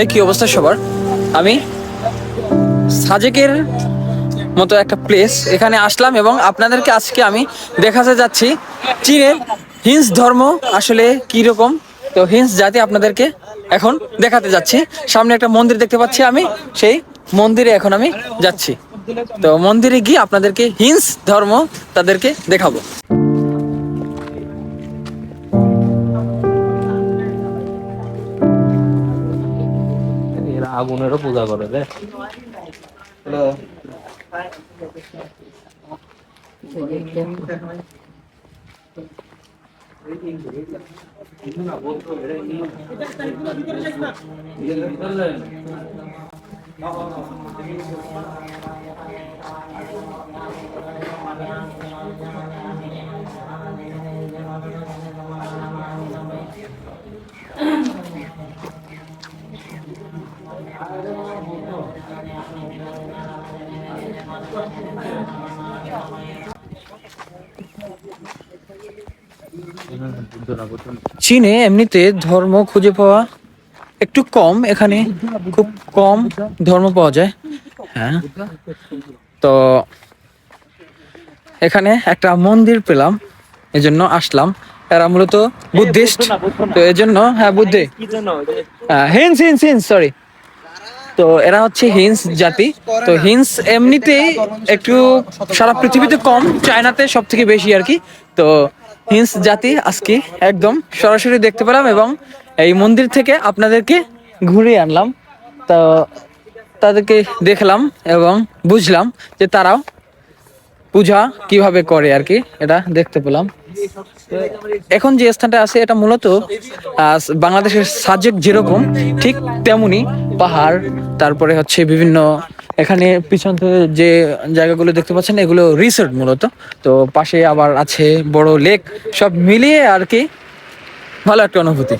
এই কি অবস্থা সবার? আমি? সাজেকের মতো একটা প্লেস এখানে আসলাম এবং আপনাদেরকে আজকে আমি দেখাতে যাচ্ছি চীনের হিন্স ধর্ম আসলে কি রকম? তো হিন্স জাতি আপনাদেরকে এখন দেখাতে যাচ্ছি। সামনে একটা মন্দির দেখতে পাচ্ছি আমি, সেই মন্দিরে এখন আমি যাচ্ছি। তো মন্দিরে গিয়ে আপনাদেরকে হিন্স ধর্ম তাদেরকে দেখাবো। আগুনেরও পূজা করে রে। চীনে এমনিতে ধর্ম খুঁজে পাওয়া একটু কম এখানে খুব কম ধর্ম পাওয়া যায়। হ্যাঁ। তো এখানে একটা মন্দির পেলাম এজন্য আসলাম। এরা মূলত বুদ্ধিস্ট। তো এজন্য হ্যাঁ বুদ্ধি। হিন্স হিন্স হিন্স সরি তো এরা হচ্ছে হিন্স জাতি। তো হিন্স এমনিতেই একটু সারা পৃথিবীতে কম, চায়নাতে সব থেকে বেশি আর কি। তো হিন্স জাতি আজকে একদম সরাসরি দেখতে পেলাম এবং এই মন্দির থেকে আপনাদেরকে ঘুরে আনলাম। তো তাদেরকে দেখলাম এবং বুঝলাম যে তারাও পূজা কীভাবে করে আর কি? এটা দেখতে পেলাম। এখন যে স্থানটা আছে, এটা মূলত বাংলাদেশের সাজেক যেরকম, ঠিক তেমনি পাহাড়, তারপরে হচ্ছে বিভিন্ন, এখানে পিছন থেকে যে জায়গাগুলো দেখতে পাচ্ছেন, এগুলো রিসোর্ট মূলত। তো পাশে আবার আছে বড় লেক সব মিলিয়ে আর কি ভালো একটা অনুভূতি।